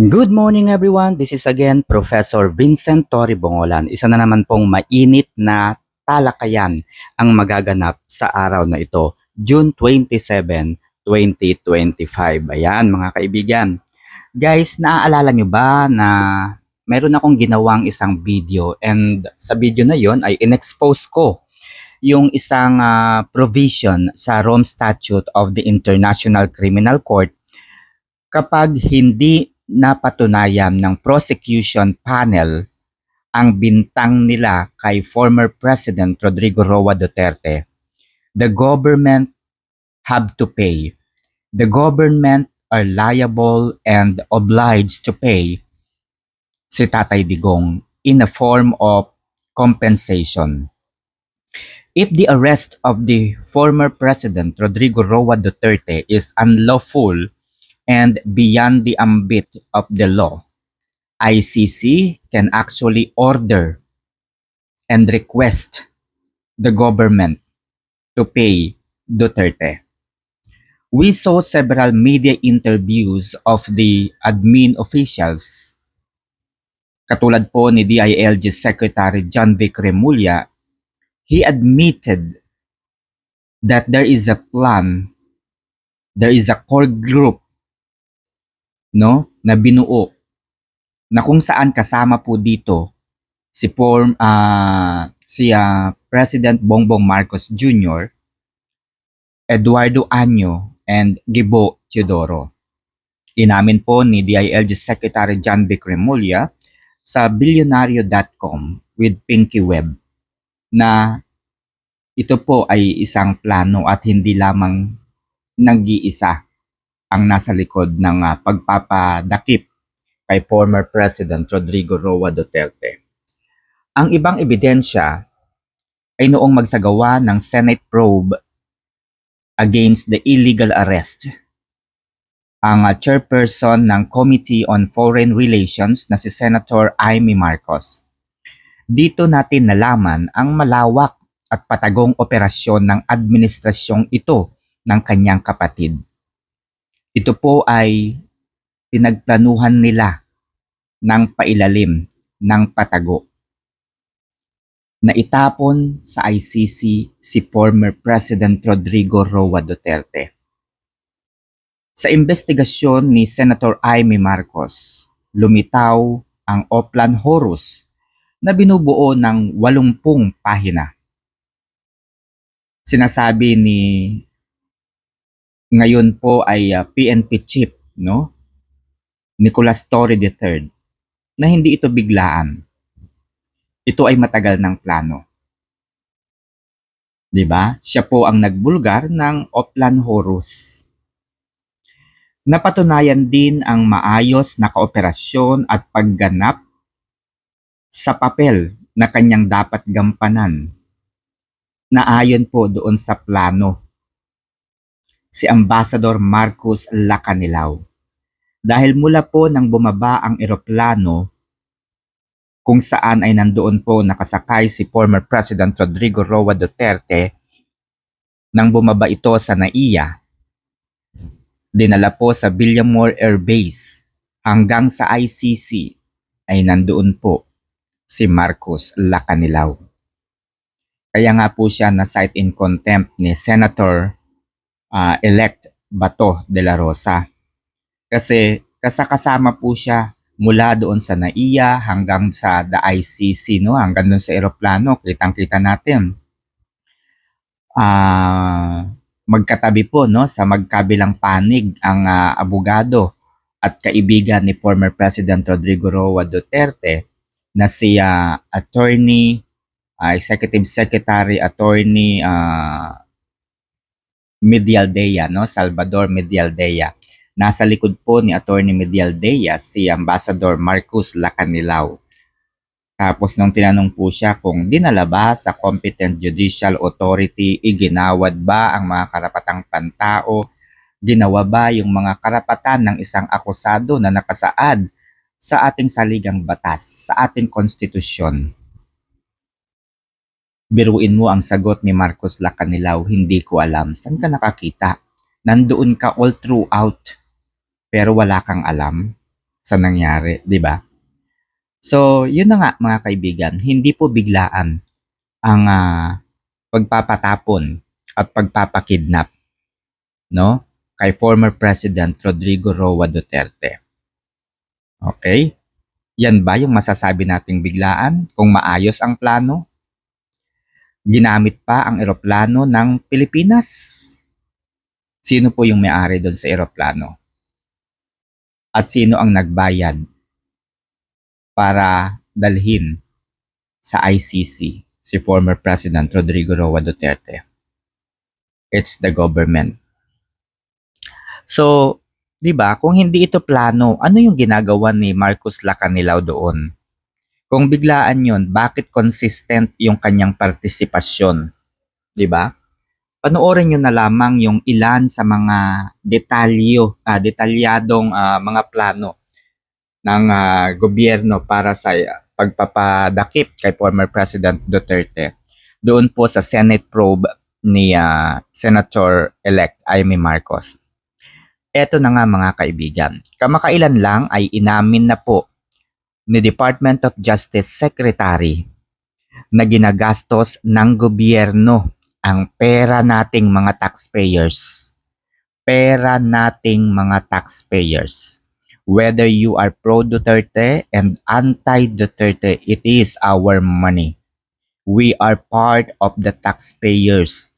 Good morning everyone. This is again Professor Vincent Torre Bongolan. Isa na naman pong mainit na talakayan ang magaganap sa araw na ito, June 27, 2025. Ayan mga kaibigan. Guys, naaalala nyo ba na meron akong ginawang isang video and sa video na yon ay inexpose ko yung isang ah, provision sa Rome Statute of the International Criminal Court kapag hindi napatunayan ng prosecution panel ang bintang nila kay former President Rodrigo Roa Duterte, the government have to pay. The government are liable and obliged to pay si Tatay Digong in a form of compensation. If the arrest of the former President Rodrigo Roa Duterte is unlawful and beyond the ambit of the law, ICC can actually order and request the government to pay Duterte. We saw several media interviews of the admin officials, katulad po ni DILG Secretary John Vic Remulla, he admitted that there is a plan, there is a core group no na binuo na kung saan kasama po dito si form ah si ah, President Bongbong Marcos Jr., Eduardo Año and Gibo Teodoro. Inamin po ni DILG Secretary John Vic Remulla sa billionario.com with Pinky Web na ito po ay isang plano at hindi lamang nag-iisa ang nasa likod ng ah, pagpapadakip kay former President Rodrigo Roa Duterte. Ang ibang ebidensya ay noong magsagawa ng Senate probe against the illegal arrest. Ang ah, chairperson ng Committee on Foreign Relations na si Senator Amy Marcos. Dito natin nalaman ang malawak at patagong operasyon ng administrasyong ito ng kanyang kapatid. Ito po ay pinagplanuhan nila ng pailalim ng patago na itapon sa ICC si former President Rodrigo Roa Duterte. Sa investigasyon ni Senator Amy Marcos, lumitaw ang Oplan Horus na binubuo ng 80 pahina. Sinasabi ni ngayon po ay ah, PNP chief, no? Nicolas Torre III, na hindi ito biglaan. Ito ay matagal ng plano. 'Di ba? Siya po ang nagbulgar ng Oplan Horus. Napatunayan din ang maayos na kooperasyon at pagganap sa papel na kanyang dapat gampanan na ayon po doon sa plano si Ambassador Marcos Lacanilao. Dahil mula po nang bumaba ang eroplano kung saan ay nandoon po nakasakay si former President Rodrigo Roa Duterte nang bumaba ito sa NAIA, dinala po sa Villamor Air Base hanggang sa ICC ay nandoon po si Marcos Lacanilao. Kaya nga po siya na cite in contempt ni Senator ah, elect Bato de la Rosa. Kasi kasakasama po siya mula doon sa NAIA hanggang sa the ICC, no? hanggang doon sa eroplano, kitang-kita natin. Ah, magkatabi po no sa magkabilang panig ang ah, abogado at kaibigan ni former President Rodrigo Roa Duterte na si ah, attorney ah, executive secretary attorney ah, Medialdea, no? Salvador Medialdea. Nasa likod po ni Attorney Medialdea si Ambassador Marcus Lacanilao. Tapos nung tinanong po siya kung dinala ba sa competent judicial authority, iginawad ba ang mga karapatang pantao, ginawa ba yung mga karapatan ng isang akusado na nakasaad sa ating saligang batas, sa ating konstitusyon. Biruin mo ang sagot ni Marcos Lacanilao, hindi ko alam. Saan ka nakakita? Nandoon ka all throughout, pero wala kang alam. sa nangyari, di ba? So, yun na nga mga kaibigan, hindi po biglaan ang ah, pagpapatapon at pagpapakidnap no kay former President Rodrigo Roa Duterte. Okay? Yan ba yung masasabi nating biglaan kung maayos ang plano? Ginamit pa ang eroplano ng Pilipinas. Sino po yung may-ari doon sa eroplano? At sino ang nagbayad para dalhin sa ICC si former President Rodrigo Roa Duterte? It's the government. So, 'di ba, kung hindi ito plano, ano yung ginagawa ni Marcos Lacanilao doon? Kung biglaan 'yon, bakit consistent yung kanyang partisipasyon? 'Di ba? Panoorin niyo na lamang yung ilan sa mga detalyo, ah, detalyadong ah, mga plano ng ah, gobyerno para sa ah, pagpapadakip kay former President Duterte doon po sa Senate probe ni ah, Senator-elect Amy Marcos. Eto na nga mga kaibigan. Kamakailan lang ay inamin na po ni Department of Justice Secretary na ginagastos ng gobyerno ang pera nating mga taxpayers. Pera nating mga taxpayers. Whether you are pro Duterte and anti Duterte, it is our money. We are part of the taxpayers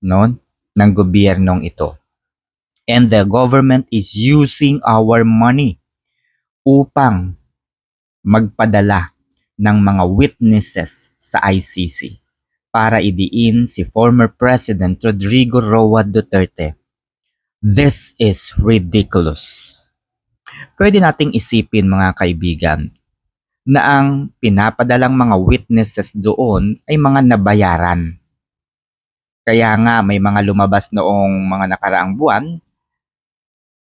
no, ng gobyernong ito and the government is using our money upang magpadala ng mga witnesses sa ICC para idiin si former President Rodrigo Roa Duterte. This is ridiculous. Pwede nating isipin mga kaibigan na ang pinapadalang mga witnesses doon ay mga nabayaran. Kaya nga may mga lumabas noong mga nakaraang buwan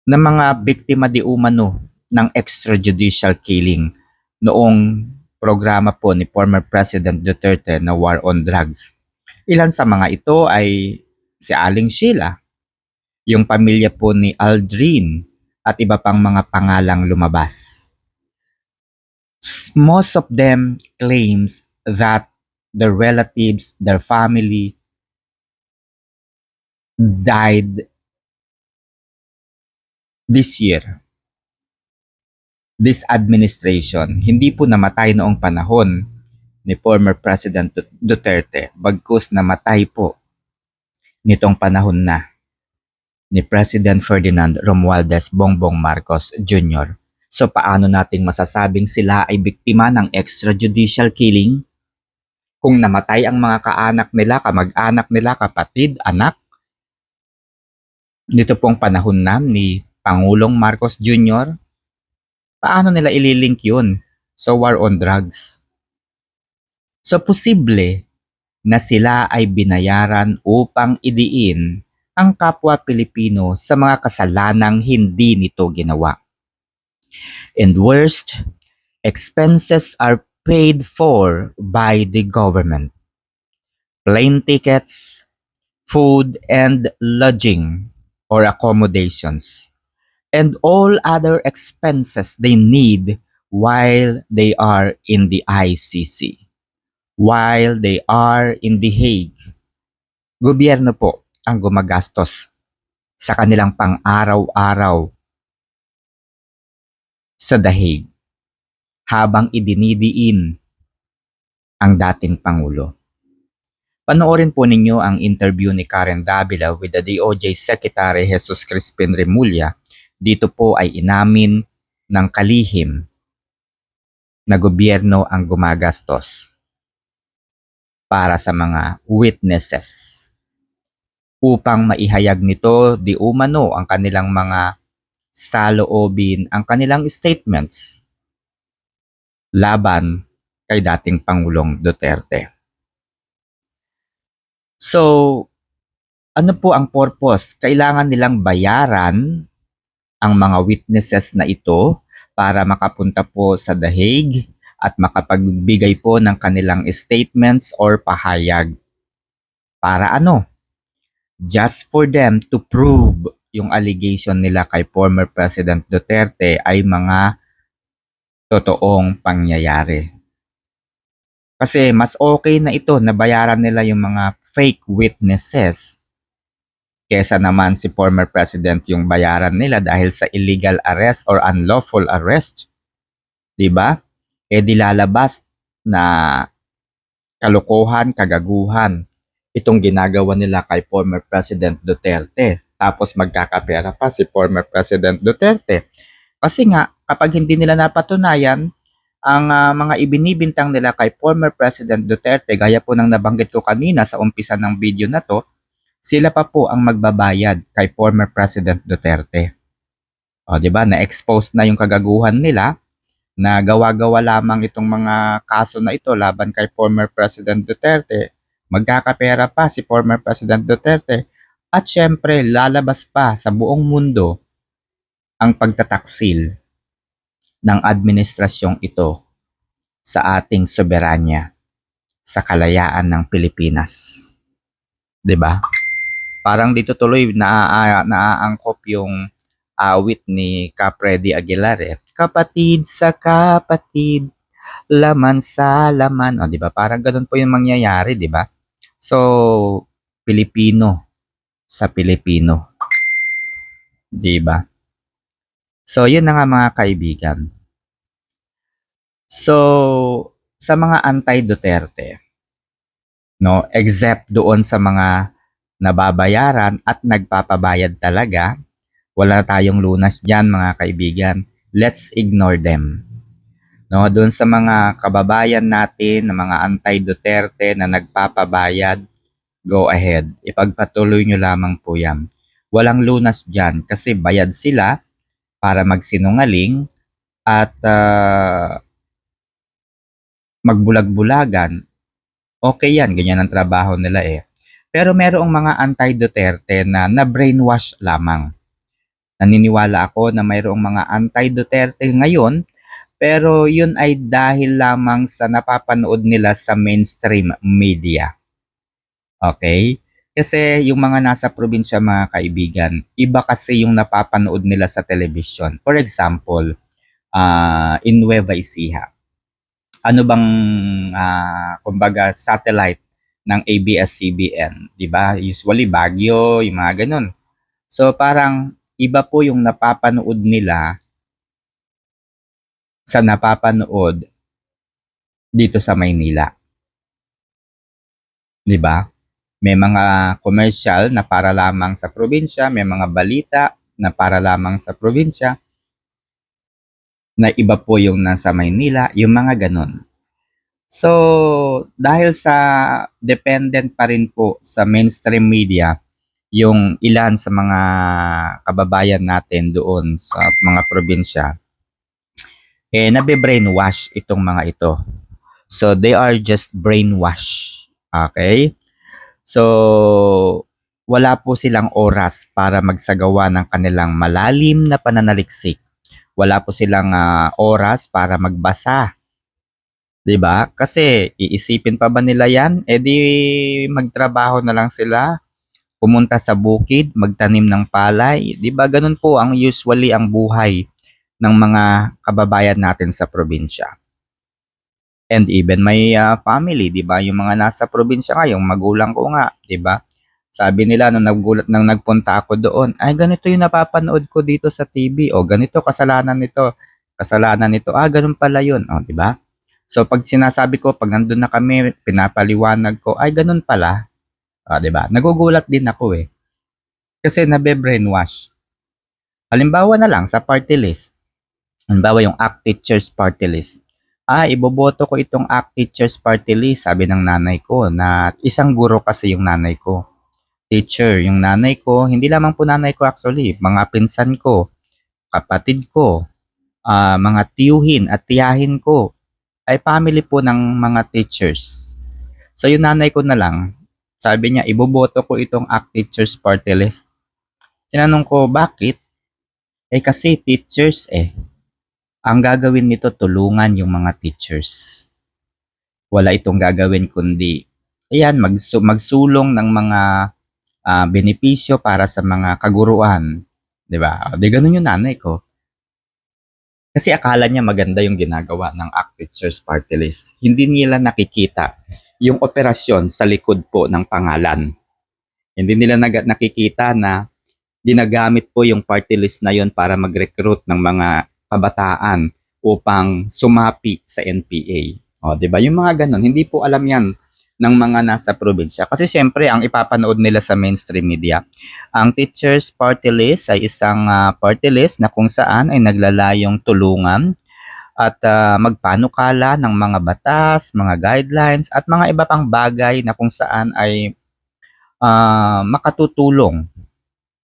na mga biktima di umano ng extrajudicial killing noong programa po ni former President Duterte na War on Drugs. Ilan sa mga ito ay si Aling Sheila, yung pamilya po ni Aldrin at iba pang mga pangalang lumabas. Most of them claims that their relatives, their family died this year, this administration, hindi po namatay noong panahon ni former President Du- Duterte, bagkus namatay po nitong panahon na ni President Ferdinand Romualdez Bongbong Marcos Jr. So paano nating masasabing sila ay biktima ng extrajudicial killing? Kung namatay ang mga kaanak nila, kamag-anak nila, kapatid, anak, nito pong panahon na ni Pangulong Marcos Jr., paano nila ililink yun sa war on drugs? So, posible na sila ay binayaran upang idiin ang kapwa Pilipino sa mga kasalanang hindi nito ginawa. And worst, expenses are paid for by the government. Plane tickets, food and lodging or accommodations and all other expenses they need while they are in the ICC, while they are in The Hague. Gobyerno po ang gumagastos sa kanilang pang-araw-araw sa The Hague habang idinidiin ang dating Pangulo. Panoorin po ninyo ang interview ni Karen Davila with the DOJ Secretary Jesus Crispin Remulla dito po ay inamin ng kalihim na gobyerno ang gumagastos para sa mga witnesses upang maihayag nito di umano ang kanilang mga saloobin, ang kanilang statements laban kay dating Pangulong Duterte. So, ano po ang purpose? Kailangan nilang bayaran ang mga witnesses na ito para makapunta po sa The Hague at makapagbigay po ng kanilang statements or pahayag. Para ano? Just for them to prove yung allegation nila kay former President Duterte ay mga totoong pangyayari. Kasi mas okay na ito na bayaran nila yung mga fake witnesses kesa naman si former president yung bayaran nila dahil sa illegal arrest or unlawful arrest. 'Di ba? Eh di lalabas na kalokohan, kagaguhan itong ginagawa nila kay former President Duterte. Tapos magkakapera pa si former President Duterte. Kasi nga, kapag hindi nila napatunayan, ang ah, mga ibinibintang nila kay former President Duterte, gaya po ng nabanggit ko kanina sa umpisa ng video na to, sila pa po ang magbabayad kay former President Duterte. O, di ba? Na-expose na yung kagaguhan nila na gawa-gawa lamang itong mga kaso na ito laban kay former President Duterte. Magkakapera pa si former President Duterte at syempre lalabas pa sa buong mundo ang pagtataksil ng administrasyong ito sa ating soberanya sa kalayaan ng Pilipinas. 'Di ba? Parang dito tuloy na naaangkop yung awit ni Capredi Aguilar eh. Kapatid sa kapatid, laman sa laman. O, di ba? Parang ganun po yung mangyayari, di ba? So, Pilipino sa Pilipino. Di ba? So, yun na nga mga kaibigan. So, sa mga anti-Duterte, no, except doon sa mga nababayaran at nagpapabayad talaga, wala tayong lunas diyan mga kaibigan. Let's ignore them. No, doon sa mga kababayan natin, na mga anti-Duterte na nagpapabayad, go ahead. Ipagpatuloy nyo lamang po yan. Walang lunas dyan kasi bayad sila para magsinungaling at ah, magbulag-bulagan. Okay yan, ganyan ang trabaho nila eh. Pero merong mga anti-Duterte na na-brainwash lamang. Naniniwala ako na mayroong mga anti-Duterte ngayon, pero yun ay dahil lamang sa napapanood nila sa mainstream media. Okay? Kasi yung mga nasa probinsya mga kaibigan, iba kasi yung napapanood nila sa television. For example, uh, in Nueva Ecija. Ano bang, uh, kumbaga, satellite ng ABS-CBN, 'di ba? Usually Baguio, yung mga ganun. So parang iba po yung napapanood nila sa napapanood dito sa Maynila. 'Di ba? May mga commercial na para lamang sa probinsya, may mga balita na para lamang sa probinsya na iba po yung nasa Maynila, yung mga ganun. So, dahil sa dependent pa rin po sa mainstream media, yung ilan sa mga kababayan natin doon sa mga probinsya, eh, nabe-brainwash itong mga ito. So, they are just brainwash. Okay? So, wala po silang oras para magsagawa ng kanilang malalim na pananaliksik wala po silang uh, oras para magbasa. 'Di ba? Kasi iisipin pa ba nila 'yan? Eh di magtrabaho na lang sila. Pumunta sa bukid, magtanim ng palay. 'Di ba? Ganun po ang usually ang buhay ng mga kababayan natin sa probinsya. And even my uh, family, 'di ba? Yung mga nasa probinsya nga, yung magulang ko nga, 'di ba? Sabi nila nung naggulat nang nagpunta ako doon, ay ganito yung napapanood ko dito sa TV o ganito kasalanan nito, kasalanan nito. Ah, ganun pala yun. O, di ba? So pag sinasabi ko, pag nandun na kami, pinapaliwanag ko, ay ganun pala. O, di ba? Nagugulat din ako eh. Kasi nabe-brainwash. Halimbawa na lang sa party list. Halimbawa yung ACT Teachers Party List. Ah, iboboto ko itong ACT Teachers Party List, sabi ng nanay ko, na isang guro kasi yung nanay ko teacher. Yung nanay ko, hindi lamang po nanay ko actually, mga pinsan ko, kapatid ko, uh, mga tiyuhin at tiyahin ko, ay family po ng mga teachers. So yung nanay ko na lang, sabi niya, iboboto ko itong ACT Teachers Party List. Tinanong ko, bakit? Eh kasi teachers eh. Ang gagawin nito, tulungan yung mga teachers. Wala itong gagawin kundi, ayan, magsu- magsulong ng mga uh, benepisyo para sa mga kaguruan. 'Di ba? Di ganun yung nanay ko. Kasi akala niya maganda yung ginagawa ng ACT Teachers Party List. Hindi nila nakikita yung operasyon sa likod po ng pangalan. Hindi nila nakikita na ginagamit po yung party list na yon para mag-recruit ng mga kabataan upang sumapi sa NPA. O, 'di ba? Yung mga ganun, hindi po alam 'yan ng mga nasa probinsya. Kasi siyempre, ang ipapanood nila sa mainstream media, ang Teachers Party List ay isang ah, party list na kung saan ay naglalayong tulungan at ah, magpanukala ng mga batas, mga guidelines, at mga iba pang bagay na kung saan ay ah, makatutulong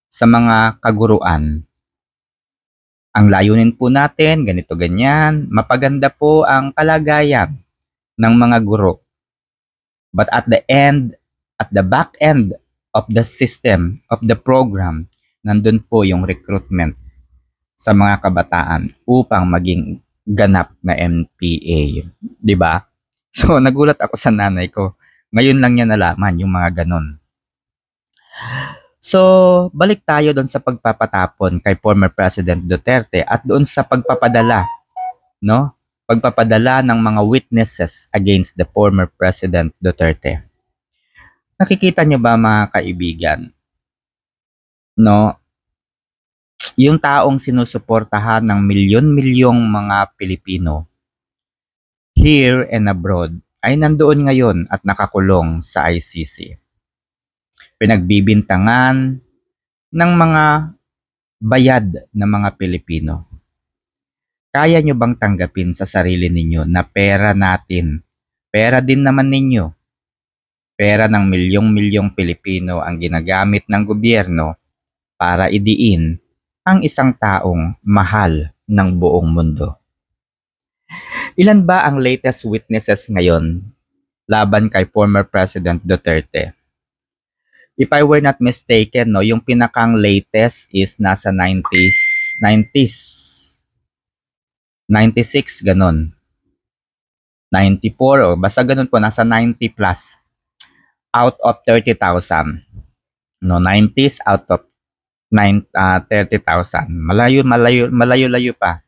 sa mga kaguruan. Ang layunin po natin, ganito ganyan, mapaganda po ang kalagayan ng mga guro. But at the end, at the back end of the system, of the program, nandun po yung recruitment sa mga kabataan upang maging ganap na MPA. 'Di ba? So, nagulat ako sa nanay ko. Ngayon lang niya nalaman yung mga ganon. So, balik tayo doon sa pagpapatapon kay former President Duterte at doon sa pagpapadala, no? Pagpapadala ng mga witnesses against the former President Duterte. Nakikita niyo ba mga kaibigan? No? Yung taong sinusuportahan ng milyon-milyong mga Pilipino here and abroad ay nandoon ngayon at nakakulong sa ICC pinagbibintangan ng mga bayad na mga Pilipino. Kaya nyo bang tanggapin sa sarili ninyo na pera natin, pera din naman ninyo, pera ng milyong-milyong Pilipino ang ginagamit ng gobyerno para idiin ang isang taong mahal ng buong mundo? Ilan ba ang latest witnesses ngayon laban kay former President Duterte? if I were not mistaken, no, yung pinakang latest is nasa 90s, 90s. 96, ganun. 94, o basta ganun po, nasa 90 plus. Out of 30,000. No, 90s out of 9, uh, 30,000. Malayo, malayo, malayo-layo pa.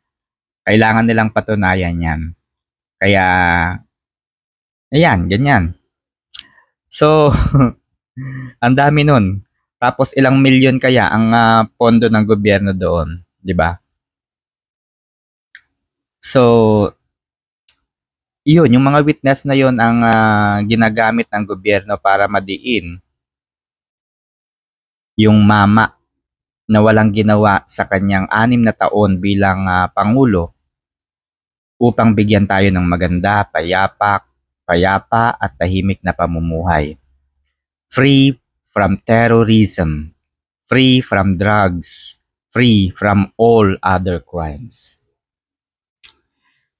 Kailangan nilang patunayan yan. Kaya, ayan, ganyan. So, Ang dami nun. Tapos ilang milyon kaya ang ah, pondo ng gobyerno doon, 'di ba? So, yun, yung mga witness na yun ang ah, ginagamit ng gobyerno para madiin yung mama na walang ginawa sa kanyang anim na taon bilang ah, Pangulo upang bigyan tayo ng maganda, payapa, payapa at tahimik na pamumuhay free from terrorism, free from drugs, free from all other crimes.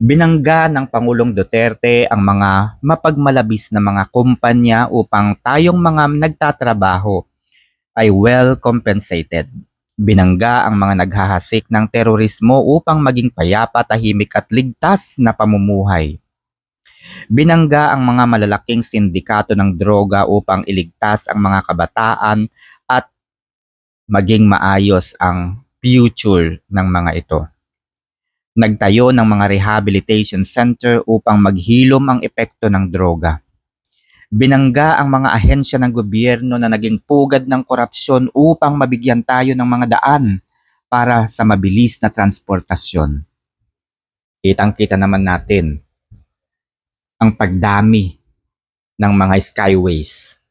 Binangga ng Pangulong Duterte ang mga mapagmalabis na mga kumpanya upang tayong mga nagtatrabaho ay well compensated. Binangga ang mga naghahasik ng terorismo upang maging payapa, tahimik at ligtas na pamumuhay. Binangga ang mga malalaking sindikato ng droga upang iligtas ang mga kabataan at maging maayos ang future ng mga ito. Nagtayo ng mga rehabilitation center upang maghilom ang epekto ng droga. Binangga ang mga ahensya ng gobyerno na naging pugad ng korupsyon upang mabigyan tayo ng mga daan para sa mabilis na transportasyon. Kitang-kita naman natin ang pagdami ng mga skyways.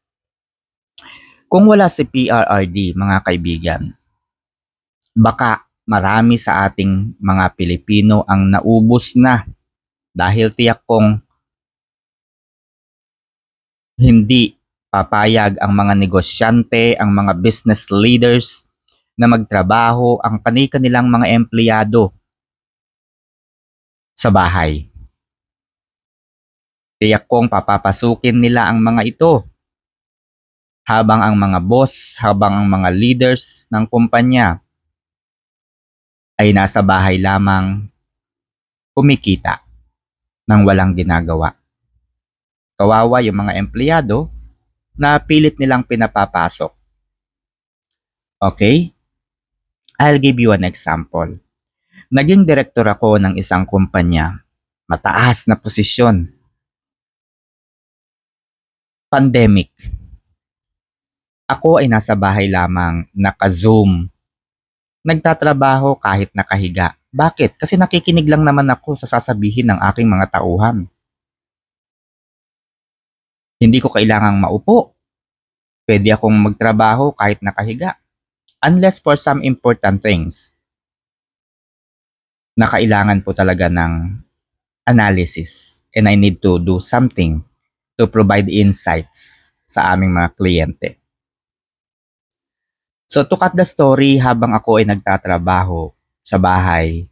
Kung wala si PRRD, mga kaibigan, baka marami sa ating mga Pilipino ang naubos na dahil tiyak kong hindi papayag ang mga negosyante, ang mga business leaders na magtrabaho ang kani-kanilang mga empleyado sa bahay. Tiyak kong papapasukin nila ang mga ito. Habang ang mga boss, habang ang mga leaders ng kumpanya ay nasa bahay lamang kumikita ng walang ginagawa. Kawawa yung mga empleyado na pilit nilang pinapapasok. Okay? I'll give you an example. Naging direktor ako ng isang kumpanya. Mataas na posisyon. Pandemic. Ako ay nasa bahay lamang, naka-zoom. Nagtatrabaho kahit nakahiga. Bakit? Kasi nakikinig lang naman ako sa sasabihin ng aking mga tauhan. Hindi ko kailangang maupo. Pwede akong magtrabaho kahit nakahiga. Unless for some important things na kailangan po talaga ng analysis and I need to do something to provide insights sa aming mga kliyente. So to cut the story, habang ako ay nagtatrabaho sa bahay,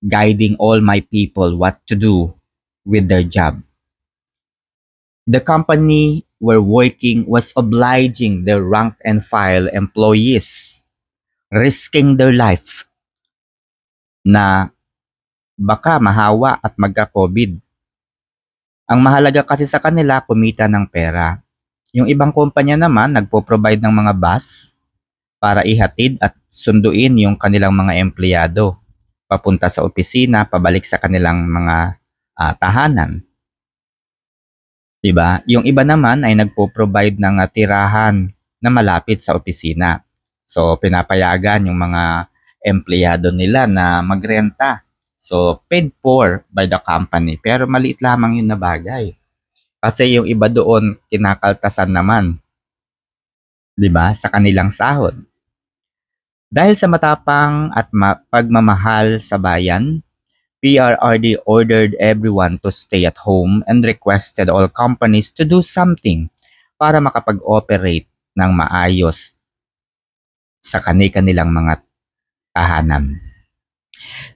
guiding all my people what to do with their job. The company we're working was obliging their rank and file employees, risking their life na baka mahawa at magka-COVID. Ang mahalaga kasi sa kanila, kumita ng pera. Yung ibang kumpanya naman, nagpo-provide ng mga bus para ihatid at sunduin yung kanilang mga empleyado papunta sa opisina, pabalik sa kanilang mga ah, tahanan. 'Di ba? Yung iba naman ay nagpo-provide ng ah, tirahan na malapit sa opisina. So pinapayagan yung mga empleyado nila na magrenta. So paid for by the company pero maliit lamang yun na bagay. Kasi yung iba doon kinakaltasan naman. 'Di ba? Sa kanilang sahod. Dahil sa matapang at ma- pagmamahal sa bayan, PRRD ordered everyone to stay at home and requested all companies to do something para makapag-operate ng maayos sa kani-kanilang mga tahanan.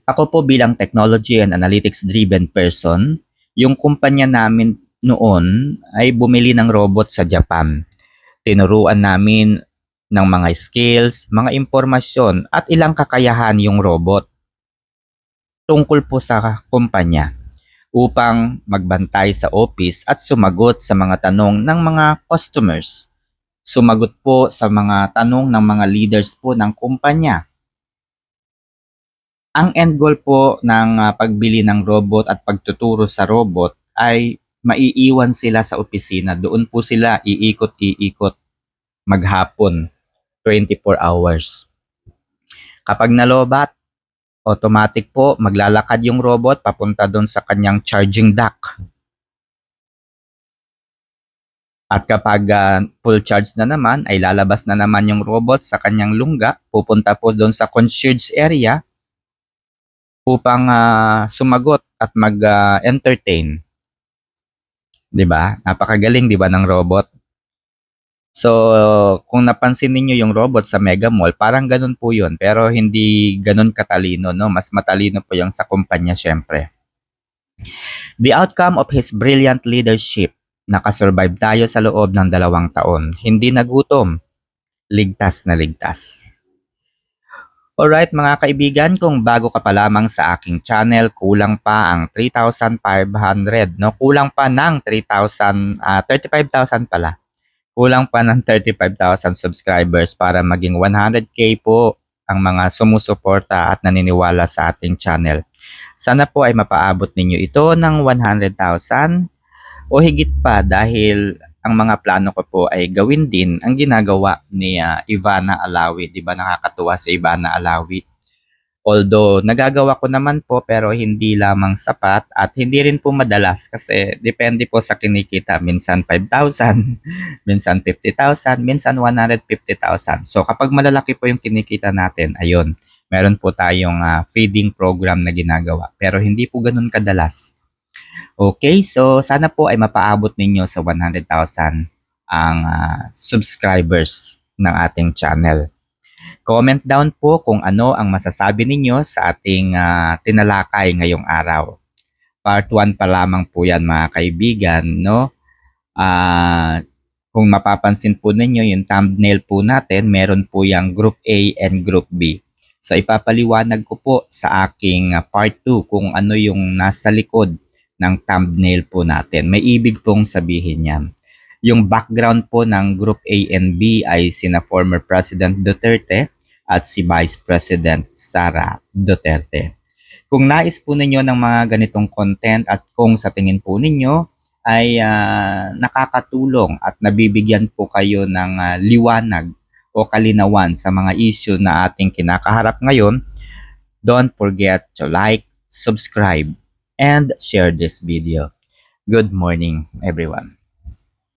Ako po bilang technology and analytics driven person, yung kumpanya namin noon ay bumili ng robot sa Japan. Tinuruan namin ng mga skills, mga impormasyon at ilang kakayahan yung robot tungkol po sa kumpanya upang magbantay sa office at sumagot sa mga tanong ng mga customers. Sumagot po sa mga tanong ng mga leaders po ng kumpanya. Ang end goal po ng ah, pagbili ng robot at pagtuturo sa robot ay maiiwan sila sa opisina. Doon po sila iikot-iikot maghapon 24 hours. Kapag nalobat, automatic po maglalakad yung robot papunta doon sa kanyang charging dock. At kapag ah, full charge na naman, ay lalabas na naman yung robot sa kanyang lungga, pupunta po doon sa concierge area upang ah, sumagot at mag-entertain. 'Di ba? Napakagaling 'di ba ng robot? So, kung napansin ninyo yung robot sa Mega Mall, parang ganun po yun. Pero hindi ganun katalino, no? Mas matalino po yung sa kumpanya, syempre. The outcome of his brilliant leadership, nakasurvive tayo sa loob ng dalawang taon. Hindi nagutom, ligtas na ligtas. Alright mga kaibigan, kung bago ka pa lamang sa aking channel, kulang pa ang 3,500, no? Kulang pa ng 3,000, ah, 35,000 pala kulang pa ng 35,000 subscribers para maging 100k po ang mga sumusuporta at naniniwala sa ating channel. Sana po ay mapaabot ninyo ito ng 100,000 o higit pa dahil ang mga plano ko po ay gawin din ang ginagawa ni ah, Ivana Alawi. Di ba nakakatuwa si Ivana Alawi? Although nagagawa ko naman po pero hindi lamang sapat at hindi rin po madalas kasi depende po sa kinikita. Minsan 5,000, minsan 50,000, minsan 150,000. So kapag malalaki po yung kinikita natin, ayun, meron po tayong ah, feeding program na ginagawa. Pero hindi po ganun kadalas. Okay, so sana po ay mapaabot ninyo sa 100,000 ang ah, subscribers ng ating channel. Comment down po kung ano ang masasabi ninyo sa ating ah, tinalakay ngayong araw. Part 1 pa lamang po yan mga kaibigan, no? Ah, kung mapapansin po ninyo yung thumbnail po natin, meron po yung Group A and Group B. So ipapaliwanag ko po sa aking ah, part 2 kung ano yung nasa likod ng thumbnail po natin. May ibig pong sabihin yan. Yung background po ng Group A and B ay sina former President Duterte at si Vice President Sara Duterte. Kung nais po ninyo ng mga ganitong content at kung sa tingin po ninyo ay ah, nakakatulong at nabibigyan po kayo ng ah, liwanag o kalinawan sa mga issue na ating kinakaharap ngayon, don't forget to like, subscribe, and share this video. Good morning, everyone.